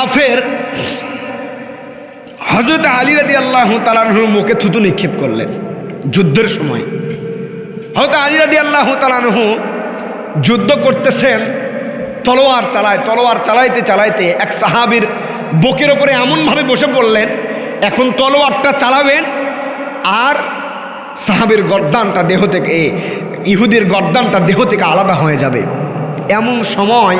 কাফের হজরত আলী রাদি আল্লাহ তালানহুর মুখে থুতু নিক্ষেপ করলেন যুদ্ধের সময়। হয়তো আলী রাদি আল্লাহ তালানহু যুদ্ধ করতেছেন, তলোয়ার চালায়, তলোয়ার চালাইতে চালাইতে এক সাহাবির বকের ওপরে এমনভাবে বসে পড়লেন, এখন তলোয়ারটা চালাবেন আর সাহাবির গর্দানটা দেহ থেকে ইহুদির গর্দানটা দেহ থেকে আলাদা হয়ে যাবে। এমন সময়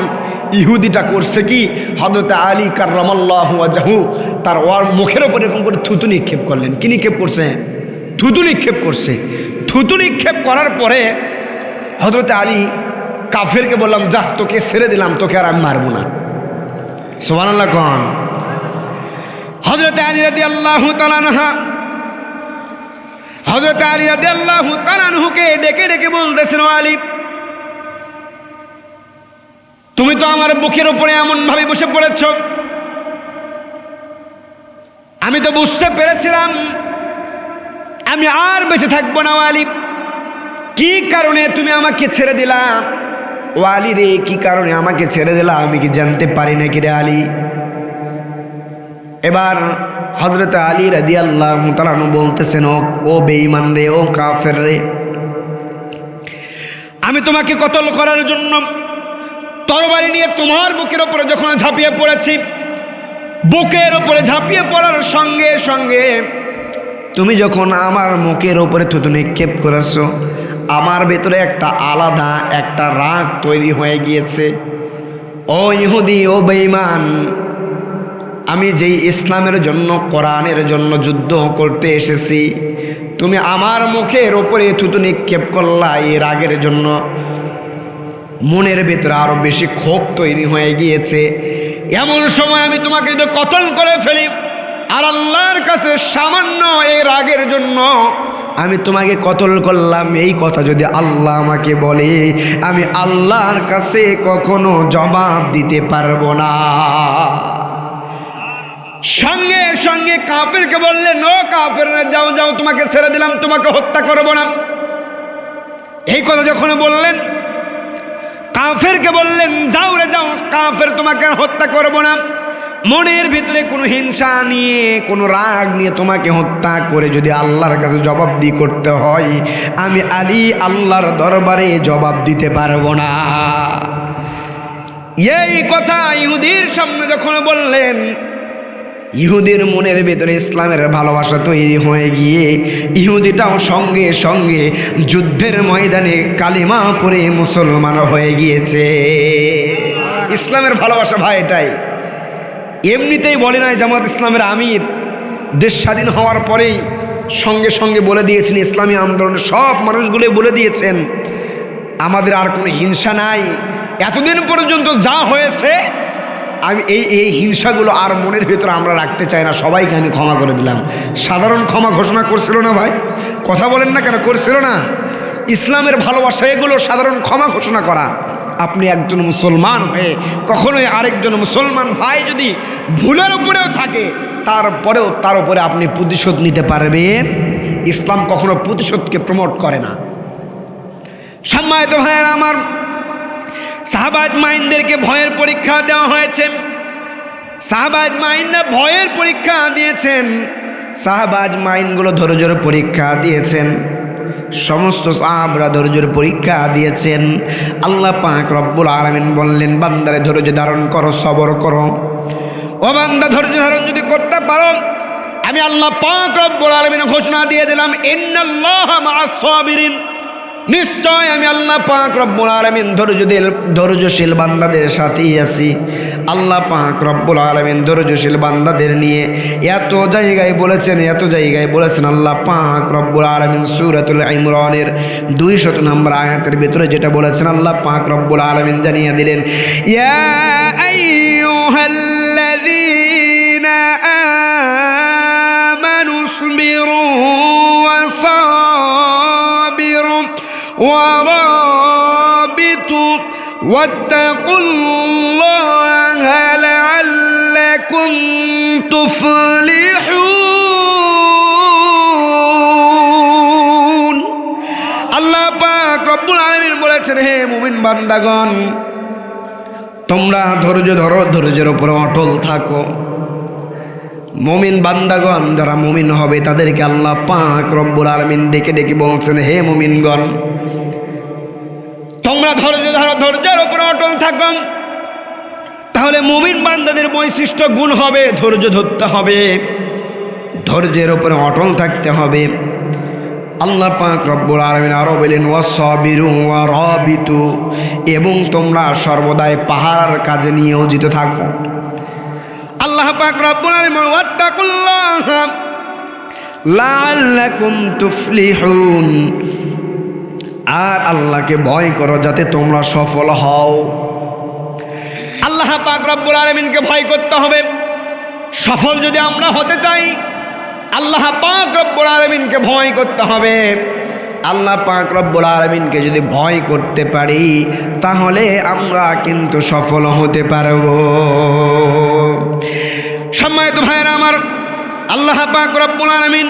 ইহুদিটা করছে কি? হজরত আলী কার্লাহু তার ওর মুখের ওপর এরকম করে থুতু নিক্ষেপ করলেন। কি নিক্ষেপ করছে? থুতু নিক্ষেপ করছে। থুতু নিক্ষেপ করার পরে হজরত আলী কাফেরকে বললাম, যাহ, তোকে ছেড়ে দিলাম, তোকে আর আমি মারবো না। সোমান আল্লাহ কন। হজরত আলী রাদি আল্লাহ তালানহা হজরত আলী রাদি আল্লাহ তালানহুকে ডেকে ডেকে বলতেছেন আলী তুমি তো আমার বুকের উপরে এমন ভাবে বসে পড়েছ। আমি তো বুঝতে পেরেছিলাম, আমি আর বেঁচে থাকব না, ওয়ালি। কি কারণে তুমি আমাকে ছেড়ে দিলা? ওয়ালি রে, কি কারণে আমাকে ছেড়ে দিলা? আমি কি জানতে পারি নাকি রে আলী? এবার হজরত আলী রাদি আল্লাহ তালানু বলতেছেন, ও ও বেঈমান রে, ও কাফের রে। আমি তোমাকে কতল করার জন্য তরবারি নিয়ে তোমার বুকের ওপরে যখন ঝাঁপিয়ে পড়েছি, বুকের ওপরে ঝাঁপিয়ে পড়ার সঙ্গে সঙ্গে তুমি যখন আমার মুখের ওপরে থুতু নিক্ষেপ করেছ, আমার ভেতরে একটা আলাদা একটা রাগ তৈরি হয়ে গিয়েছে। ও ইহুদি, ও বেঈমান, আমি যেই ইসলামের জন্য, কোরআনের জন্য যুদ্ধ করতে এসেছি, তুমি আমার মুখের ওপরে থুতু নিক্ষেপ করলা এই রাগের জন্য। মনের ভেতরে আরও বেশি ক্ষোভ তৈরি হয়ে গিয়েছে। এমন সময় আমি তোমাকে যদি কতল করে ফেলি। আর আল্লাহর কাছে সামান্য এই রাগের জন্য আমি তোমাকে কতল করলাম। এই কথা যদি আল্লাহ আমাকে বলে, আমি আল্লাহর কাছে কখনো জবাব দিতে পারব না। সঙ্গে সঙ্গে কাফেরকে বললেন ও কাফের, যাও যাও, তোমাকে ছেড়ে দিলাম, তোমাকে হত্যা করব না। এই কথা যখন বললেন কাফেরকে বললেন, যাও রে, যাও, কাফের তোমাকে হত্যা করব না। মনের ভিতরে কোনো হিংসা নিয়ে, কোনো রাগ নিয়ে তোমাকে হত্যা করে যদি আল্লাহর কাছে জবাব জবাবদি করতে হয়, আমি আলী আল্লাহর দরবারে জবাব দিতে পারব না। এই কথা ইহুদির সামনে যখন বললেন ইহুদির মনের ভেতরে ইসলামের ভালোবাসা তৈরি হয়ে গিয়ে ইহুদিটাও সঙ্গে সঙ্গে যুদ্ধের ময়দানে কালিমা পরে মুসলমান হয়ে গিয়েছে। ইসলামের ভালোবাসা ভাই এটাই। এমনিতেই বলে নাই জামাত ইসলামের আমির। দেশ স্বাধীন হওয়ার পরেই সঙ্গে সঙ্গে বলে দিয়েছেন, ইসলামী আন্দোলনের সব মানুষগুলো বলে দিয়েছেন। আমাদের আর কোনো হিংসা নাই। এতদিন পর্যন্ত যা হয়েছে আমি এই এই হিংসাগুলো আর মনের ভেতরে আমরা রাখতে চাই না। সবাইকে আমি ক্ষমা করে দিলাম। সাধারণ ক্ষমা ঘোষণা করছিল না ভাই? কথা বলেন না কেন? করছিল না? ইসলামের ভালোবাসা, এগুলো সাধারণ ক্ষমা ঘোষণা করা। আপনি একজন মুসলমান হয়ে, কখনোই আরেকজন মুসলমান ভাই যদি ভুলের উপরেও থাকে, তারপরেও তার উপরে আপনি প্রতিশোধ নিতে পারবেন। ইসলাম কখনো প্রতিশোধকে প্রমোট করে না। সম্মানিত ভাইয়ের, আমার সাহাবাজ মাইনদেরকে ভয়ের পরীক্ষা দেওয়া হয়েছে। সাহাবাজ মাইনরা ভয়ের পরীক্ষা দিয়েছেন। সাহাবাজ মাইনগুলো ধৈর্যের পরীক্ষা দিয়েছেন। সমস্ত সাহাবরা ধৈর্যের পরীক্ষা দিয়েছেন। আল্লাহ পাক রব্বুল আলমিন বললেন, বান্দারে ধৈর্য ধারণ করো, সবর করো। ও বান্দা, ধৈর্য ধারণ যদি করতে পারো, আমি আল্লাহ পাক রব্বুল আলমিন ঘোষণা দিয়ে দিলাম, ইন্নাল্লাহ মা'আস সাবিরিন। নিশ্চয় আমি আল্লাহ পাক রব্বুল আলমিন ধৈর্যদের ধৈর্যশীল বান্দাদের সাথেই আছি। আল্লাহ পাক রব্বুল আলমিন ধৈর্যশীল বান্দাদের নিয়ে এত জায়গায় বলেছেন, এত জায়গায় বলেছেন আল্লাহ পাক রব্বুল আলমিন সুরাতুল ইমরানের দুই শত নম্বর আয়াতের ভিতরে যেটা বলেছেন, আল্লাহ পাক রব্বুল আলমিন জানিয়ে দিলেন, ইয়া ورابطوا واتقوا الله لعلكم تفلحون আল্লাহ পাক রব্বুল আলামিন বলেছেন হে মুমিন বান্দাগণ তোমরা ধৈর্য ধরো ধৈর্যের উপরে অটল থাকো মমিন বান্দাগণ যারা মমিন হবে তাদেরকে আল্লাহ পাক রব্বুল আলমিন ডেকে ডেকে বলছেন হে মমিনগণ তোমরা ধৈর্য ধরো, ধৈর্যের উপরে অটল থাকো। তাহলে মুমিন বান্দাদের বৈশিষ্ট্য গুণ হবে, ধৈর্য ধরতে হবে। ধৈর্যের উপরে অটল থাকতে হবে। আল্লাহ পাক রব্বুল আলমিন আরও বলেন ওয়াসবিরু ওয়া রবিতু এবং তোমরা সর্বদাই পাহাড় কাজে নিয়োজিত থাকো। আল্লাহ পাক রব্বুল আলামিন ওয়াত্তাকুল্লাহ, লাআল্লাকুম তুফলিহুন আর আল্লাহকে ভয় করো যাতে তোমরা সফল হও। আল্লাহ পাক রব্বুল আলামিনকে ভয় করতে হবে। সফল যদি আমরা হতে চাই, আল্লাহ পাক রব্বুল আলামিনকে ভয় করতে হবে। আল্লাহ পাক রব্বুল আলমিনকে যদি ভয় করতে পারি, তাহলে আমরা কিন্তু সফল হতে পারব। সম্মানিত ভাইয়েরা আমার, আল্লাহ পাক রব্বুল আলমিন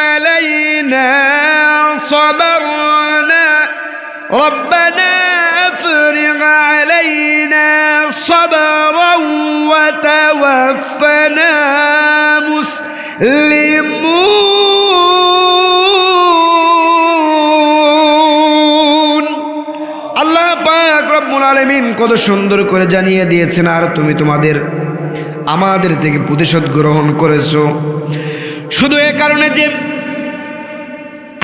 ربنا افرغ علينا صبرا وتوفنا مسلمون আল্লাহ পাক রব্বুল আলামিন কত সুন্দর করে জানিয়ে দিয়েছেন আর তুমি তোমাদের আমাদের থেকে প্রতিশোধ গ্রহণ করেছো শুধু এ কারণে যে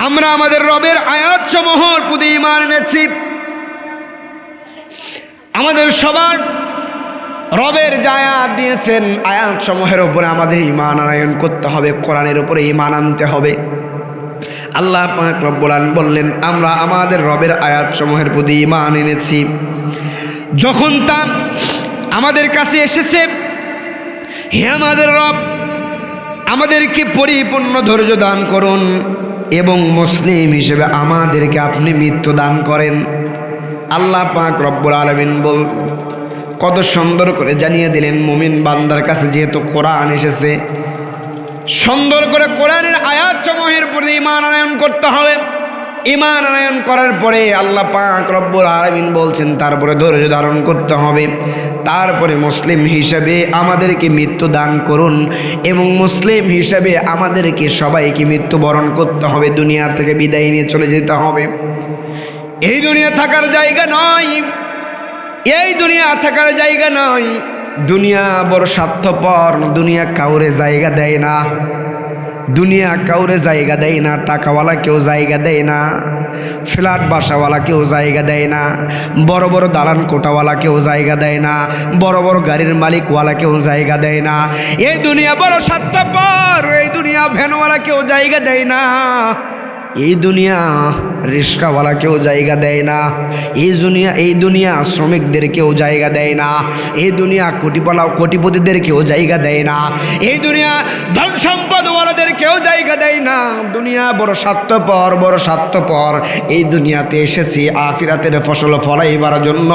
আমরা আমাদের রবের আয়াত সমূহর প্রতি ইমান এনেছি। আমাদের সবার রবের যে আয়াত দিয়েছেন আয়াত সমূহের উপরে আমাদের ইমান আনায়ন করতে হবে, কোরআনের উপরে ইমান আনতে হবে। আল্লাহ পাক রব্বুল বললেন, আমরা আমাদের রবের আয়াত সমূহের প্রতি ইমান এনেছি। যখন তা আমাদের কাছে এসেছে, হে আমাদের রব, আমাদেরকে পরিপূর্ণ ধৈর্য দান করুন। এবং মুসলিম হিসেবে আমাদেরকে আপনি মৃত্যু দান করেন। আল্লাহ পাক রব্বুল আলমিন বল, কত সুন্দর করে জানিয়ে দিলেন মুমিন বান্দার কাছে যেহেতু কোরআন এসেছে। সুন্দর করে কোরআনের আয়াত সমূহের প্রতি ইমান করতে হবে। ইমান আনয়ন করার পরে আল্লাহ পাক রব্বুল আলমিন বলছেন, তারপরে ধৈর্য ধারণ করতে হবে। তারপরে মুসলিম হিসাবে আমাদেরকে মৃত্যু দান করুন এবং মুসলিম হিসাবে আমাদেরকে সবাইকে মৃত্যুবরণ করতে হবে। দুনিয়া থেকে বিদায় নিয়ে চলে যেতে হবে। এই দুনিয়া থাকার জায়গা নয়। এই দুনিয়া থাকার জায়গা নয়। দুনিয়া বড় স্বার্থপর, দুনিয়া কাউরে জায়গা দেয় না। দুনিয়া কাউরে জায়গা দেয় না, টাকাওয়ালা কেউ জায়গা দেয় না, ফ্ল্যাট বাসাওয়ালা কেউ জায়গা দেয় না, বড় বড় দালান কোটাওয়ালা কেউ জায়গা দেয় না, বড় বড় গাড়ির মালিকওয়ালা কেউ জায়গা দেয় না। এই দুনিয়া বড় স্বার্থপর, এই দুনিয়া ভ্যানওয়ালা কেউ জায়গা দেয় না। এই দুনিয়া রিক্সাওয়ালা কেউ জায়গা দেয় না। এই দুনিয়া এই দুনিয়া শ্রমিকদের কেউ জায়গা দেয় না। এই দুনিয়া কোটিপালা কোটিপতিদের কেউ জায়গা দেয় না। এই দুনিয়া ধন সম্পদওয়ালাদের কেউ জায়গা দেয় না। দুনিয়া বড় স্বার্থপর বড় স্বার্থপর। এই দুনিয়াতে এসেছি আখিরাতের ফসল ফলাইবার জন্য।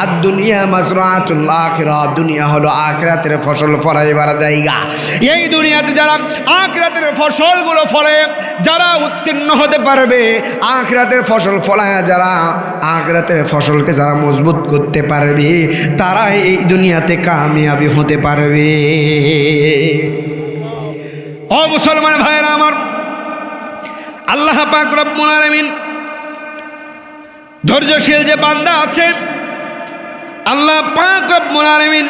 আর দুনিয়া মাজরাতুল আখিরা দুনিয়া হলো আখিরাতের ফসল ফলাইবার জায়গা। এই দুনিয়াতে যারা আখিরাতের ফসলগুলো ফলে, যারা উত্তীর্ণ হতে পারবে। আখরাতের ফসল ফলায় যারা, আখরাতের ফসলকে যারা মজবুত করতে পারবে তারা এই দুনিয়াতে কামিয়াবি হতে পারবে। ও মুসলমান ভাইয়েরা আমার, আল্লাহ পাক রব্বুল আলামিন ধৈর্যশীল যে বান্দা আছেন, আল্লাহ পাক রব্বুল আলামিন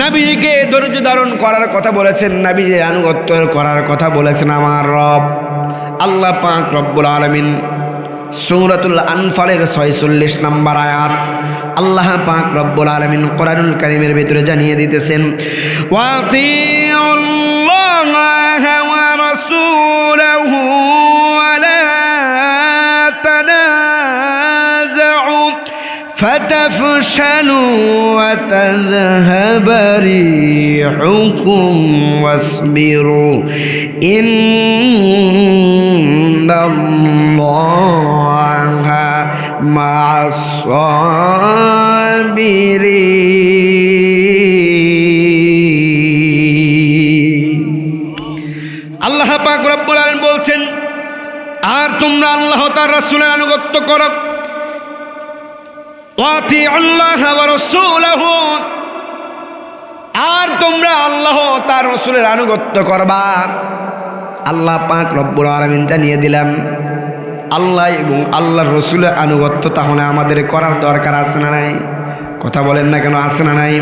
নাবিকে ধৈর্য ধারণ করার কথা বলেছেন, নাবিজের আনুগত্য করার কথা বলেছেন আমার রব। আল্লাহ পাক রব্বুল আলমিন সৌরাতুল আনফালের ছয়চল্লিশ নম্বর আয়াত আল্লাহ পাক রব্বুল আলমিন কোরআনুল কারিমের ভিতরে জানিয়ে দিতেছেন ওয়াতিউল্লাহ فتفشلوا وتذهب ريحكم واصبروا إن الله مع الصابرين আল্লাহ পাক রব্বুল আলামিন বলছেন আর তোমরা আল্লাহ তার রাসূলের আনুগত্য করো আর তোমরা আল্লাহ তার রসুলের আনুগত্য করবা। আল্লাহ পাক রব্বুল আলমিন জানিয়ে দিলাম আল্লাহ এবং আল্লাহর রসুলের আনুগত্য তাহলে আমাদের করার দরকার আছে না নাই? কথা বলেন না কেন, আছে না নাই?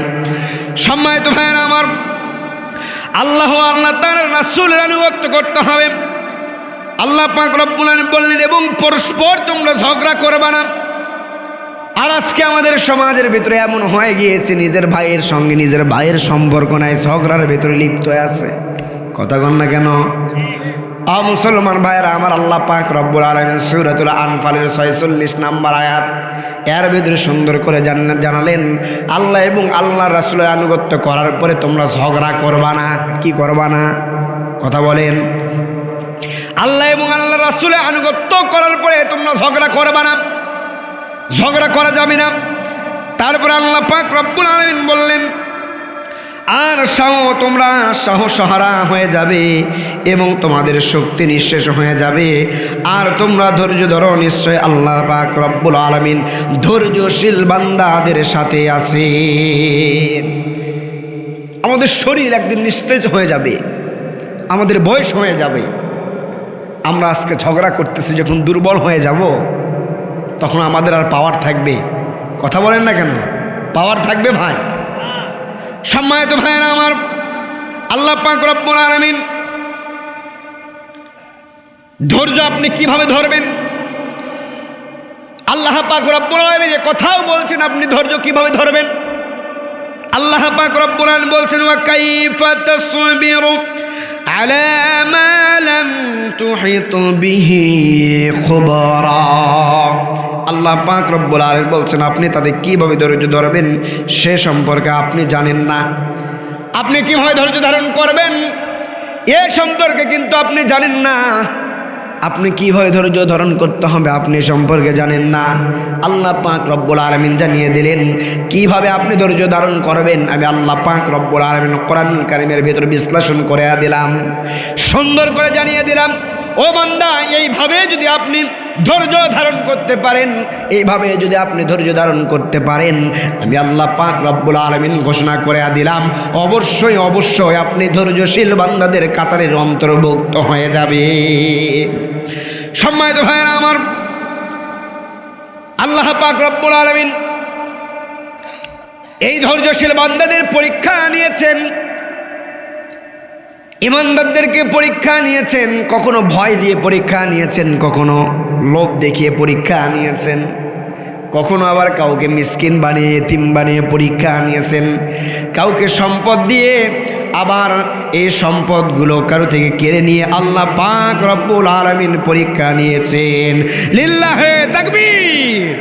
সম্মানিত ভাইয়ের আমার, আল্লাহ আল্লাহ তার রাসুলের আনুগত্য করতে হবে। আল্লাহ পাক রব্বুল আলামিন বললেন, এবং পরস্পর তোমরা ঝগড়া করবা না। আর আজকে আমাদের সমাজের ভিতরে এমন হয়ে গিয়েছে, নিজের ভাইয়ের সঙ্গে নিজের ভাইয়ের সম্পর্ক নাই, ঝগড়ার ভিতরে লিপ্ত আছে। কথা কন না কেন? আ মুসলমান ভাইয়েরা, আমার আল্লাহ পাক রব্বুল আলমিন সৈরাতুল আনফালের ছয়চল্লিশ নাম্বার আয়াত, এর ভিতরে সুন্দর করে জানালেন, আল্লাহ এবং আল্লাহ রাসুলের আনুগত্য করার পরে তোমরা ঝগড়া করবা না, কি করবা না? কথা বলেন। আল্লাহ এবং আল্লাহ রাসুলের আনুগত্য করার পরে তোমরা ঝগড়া করবা না। ঝগড়া করা যাবে না। তারপর আল্লাহ পাক রব্বুল আলমিন বললেন, আর সাহ, তোমরা সাহসহারা হয়ে যাবে এবং তোমাদের শক্তি নিঃশেষ হয়ে যাবে। আর তোমরা ধৈর্য ধরো, নিশ্চয় আল্লাহ পাক রব্বুল আলমিন ধৈর্যশীল বান্দাদের সাথে আছে। আমাদের শরীর একদিন নিস্তেজ হয়ে যাবে, আমাদের বয়স হয়ে যাবে। আমরা আজকে ঝগড়া করতেছি, যখন দুর্বল হয়ে যাব তখন আমাদের আর পাওয়ার থাকবে। কথা বলেন না কেন? পাওয়ার থাকবে ভাই। সম্মানিত ভাইয়েরা আমার আল্লাহ পাক রব্বুল ধৈর্য আপনি কীভাবে ধরবেন? আল্লাহ পাক রব্বুল আলামিন যে কথাও বলছেন, আপনি ধৈর্য কীভাবে ধরবেন? আল্লাহ পাক রব্বুল বলছেন, ওয়া কাইফা তাসবিরু আলা মা লাম তুহিত বিহি খুবরা। আল্লাহ পাক রব্বুল আলামিন বলছেন, আপনি তাদের কীভাবে ধৈর্য ধরবেন সে সম্পর্কে আপনি জানেন না। আপনি কীভাবে ধৈর্য ধারণ করবেন এ সম্পর্কে কিন্তু আপনি জানেন না। আপনি কীভাবে ধৈর্য ধারণ করতে হবে আপনি সম্পর্কে জানেন না। আল্লাহ পাক রব্বুল আলমিন জানিয়ে দিলেন, কীভাবে আপনি ধৈর্য ধারণ করবেন? আমি আল্লাহ পাক রব্বুল আলমিন কোরআন কারিমের ভেতর বিশ্লেষণ করে দিলাম, সুন্দর করে জানিয়ে দিলাম, ও বান্দা, এইভাবে যদি আপনি ধৈর্য ধারণ করতে পারেন। এইভাবে যদি আপনি ধৈর্য ধারণ করতে পারেন, আমি আল্লাহ পাক রব্বুল আলমিন ঘোষণা করে দিলাম, অবশ্যই অবশ্যই আপনি ধৈর্যশীল বান্দাদের কাতারের অন্তর্ভুক্ত হয়ে যাবে। সম্মানিত ভাইয়েরা আমার, আল্লাহ পাক রব্বুল আলমিন এই ধৈর্যশীল বান্দাদের পরীক্ষা নিয়েছেন। ইমানদারদেরকে পরীক্ষা নিয়েছেন, কখনো ভয় দিয়ে পরীক্ষা নিয়েছেন, কখনো লোভ দেখিয়ে পরীক্ষা নিয়েছেন, কখনো আবার কাউকে মিসকিন বানিয়ে, এতিম বানিয়ে পরীক্ষা নিয়েছেন। কাউকে সম্পদ দিয়ে আবার এই সম্পদগুলো কারও থেকে কেড়ে নিয়ে আল্লাহ পাক রব্বুল আলমিন পরীক্ষা নিয়েছেন। লিল্লাহে তাকবীর!